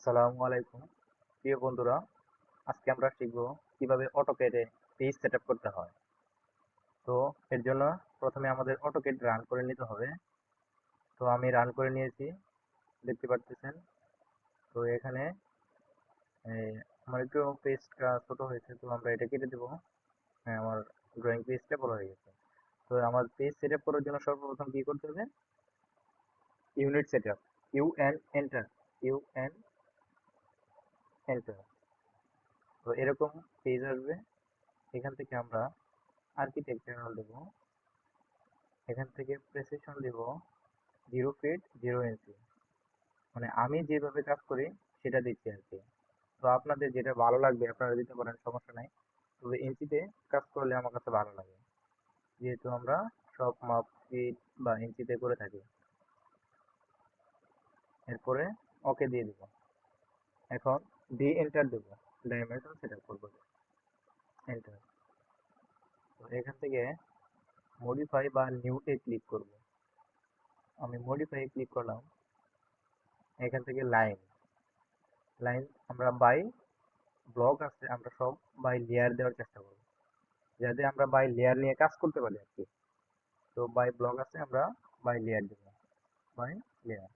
আসসালামু আলাইকুম। প্রিয় বন্ধুরা, আজকে আমরা শিখব কীভাবে অটোকেটে পেজ সেট করতে হয়। তো এর জন্য প্রথমে আমাদের অটোকেট রান করে নিতে হবে। তো আমি রান করে নিয়েছি, দেখতে পাচ্ছেন তো এখানে আমার একটু পেজটা ছোট হয়েছে, তো আমরা এটা কেটে দেবো। হ্যাঁ আমার ড্রয়িং পেজটা বড় হয়ে গেছে। তো আমার পেজ সেট করার জন্য সর্বপ্রথম কি করতে হবে? Unit set up U N enter U enter তো এরকম পেজ আসবে। এখান থেকে আমরা আর্কিটেকচারাল দেব। এখান থেকে প্রেসিশন দেব। জিরো ফিট জিরো ইঞ্চি মানে আমি যেভাবে কাজ করি, সেটা দিচ্ছি আর কি। তো আপনাদের যেটা ভালো লাগবে, আপনারা দিতে পারেন, সমস্যা নাই। তবে ইঞ্চিতে কাজ করলে আমার কাছে ভালো লাগে। যেহেতু আমরা সব মাপ ফিট বা ইঞ্চিতে করে থাকি। এরপরে ওকে দিয়ে দিব। এখন ডি এন্টার দেব। ডাইমেনশন সেট আপ করব। এন্টার তো এখান থেকে মডিফাই বা নিউতে ক্লিক করব। আমি মডিফাই ক্লিক করলাম। এখান থেকে লাইন লাইন আমরা বাই ব্লক আছে, আমরা সব বাই লেয়ার দেওয়ার চেষ্টা করব। যাতে আমরা বাই লেয়ার নিয়ে কাজ করতে পারি আর কি। তো বাই ব্লক আছে, আমরা by layer by. Layer by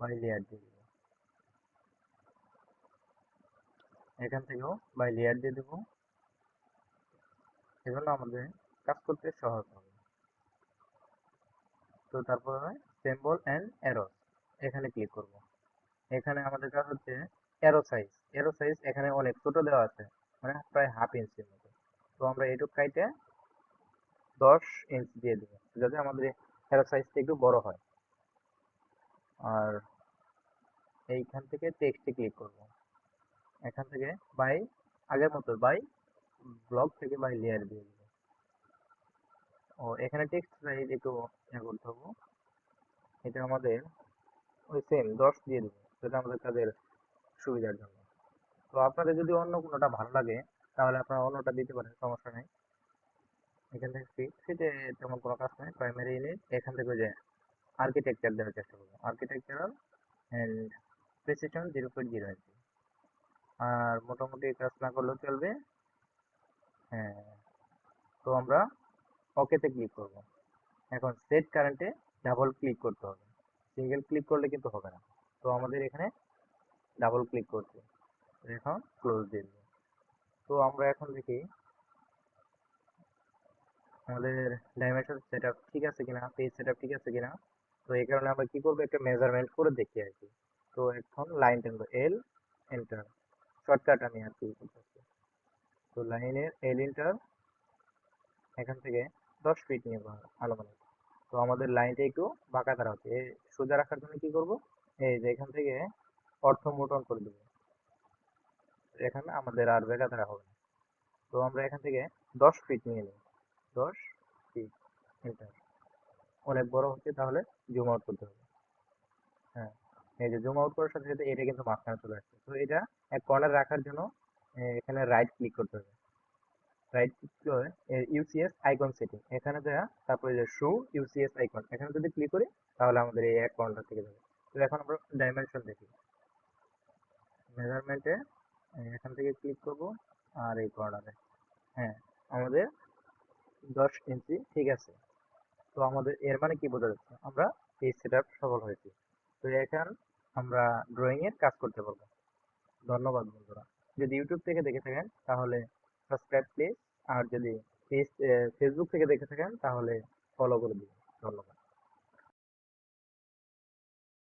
layer layer দিয়ে দেব এখান থেকেও বাই লেয়ার দিয়ে দেবো। এজন্য আমাদের কাজ করতে সহজ হবে। তো তারপরে সিম্বল অ্যান্ড অ্যারো এখানে ক্লিক করব। এখানে আমাদের কাজ হচ্ছে অ্যারো সাইজ অ্যারো সাইজ এখানে অনেক ছোট দেওয়া আছে মানে প্রায় হাফ ইঞ্চির মতো। তো আমরা এটুক কাইটে দশ ইঞ্চি দিয়ে দেবো, যাতে আমাদের অ্যারো সাইজটা একটু বড় হয়। আর এইখান থেকে টেক্সটে ক্লিক করব। এখান থেকে বাই আগের মতো, বাই ব্লক থেকে বাই লেয়ার দিয়ে দেবো ও, এখানে টেক্সট সাইজ একটু ইয়ে করতে হবে। এটা আমাদের ওই সেম দশ দিয়ে দেবো সেটা আমাদের কাজের সুবিধার জন্য। তো আপনাদের যদি অন্য কোনোটা ভালো লাগে, তাহলে আপনারা অন্যটা দিতে পারেন, সমস্যা নেই। এখান থেকে ফিট ফিটে তেমন কোনো কাজ নেই প্রাইমারি ইউনিট এখান থেকে যে আর্কিটেকচার দেওয়ার চেষ্টা করব। Architectural and precision zero point zero আর মোটামুটি কাজ না করলেও চলবে। হ্যাঁ তো আমরা ওকেতে ক্লিক করব। এখন সেট কারেন্টে ডাবল ক্লিক করতে হবে। সিঙ্গেল ক্লিক করলে কিন্তু হবে না। তো আমাদের এখানে ডাবল ক্লিক করতে এখন ক্লোজ দিয়ে তো আমরা এখন দেখি আমাদের ডাইমেনশন সেট আপ ঠিক আছে কিনা পেজ সেট আপ ঠিক আছে কিনা। তো এই কারণে আমরা কি করব, একটা মেজারমেন্ট করে দেখি আর কি। তো এখন লাইন টানবো এল এন্টার শর্টকাট আমি আর কি তো লাইনের এল এন্টার এখান থেকে দশ ফিট নিয়ে আনুমানিক তো আমাদের লাইনটা একটু বাঁকা দ্বারা হচ্ছে। সোজা রাখার জন্য কি করব? এই যে এখান থেকে অর্থ মোটন করে দেবো। এখানে আমাদের আর বেকা দ্বারা হবে না। তো আমরা এখান থেকে দশ ফিট নিয়ে নিই দশ ফিট অনেক বড় হচ্ছে, তাহলে জুম আউট করতে হবে। হ্যাঁ। এই যে জুম আউট করার সাথে সাথে এটা কিন্তু মাঝখানে চলে আসছে। তো এটা এক কর্নার রাখার জন্য এখানে রাইট ক্লিক করতে হবে। রাইট ক্লিক করে ইউসিএস আইকন সেটিং এখানে দেওয়া তারপরে যে শো ইউসিএস আইকন এখানে যদি ক্লিক করি, তাহলে আমাদের এই এক কর্নার থেকে যাবে। তো এখন আমরা ডাইমেনশন দেখি। মেজারমেন্টে এখান থেকে ক্লিক করব আর এই কর্নারে হ্যাঁ আমাদের দশ ইঞ্চি ঠিক আছে। তো আমাদের এর মানে কি বোঝা যাচ্ছে? আমরা এই সেট সফল হয়েছি। তো এখন আমরা ড্রয়িং এর কাজ করতে পারব। ধন্যবাদ বন্ধুরা। যদি ইউটিউব থেকে দেখে থাকেন, তাহলে সাবস্ক্রাইব প্লিজ আর যদি ফেসবুক থেকে দেখে থাকেন, তাহলে ফলো করে দিন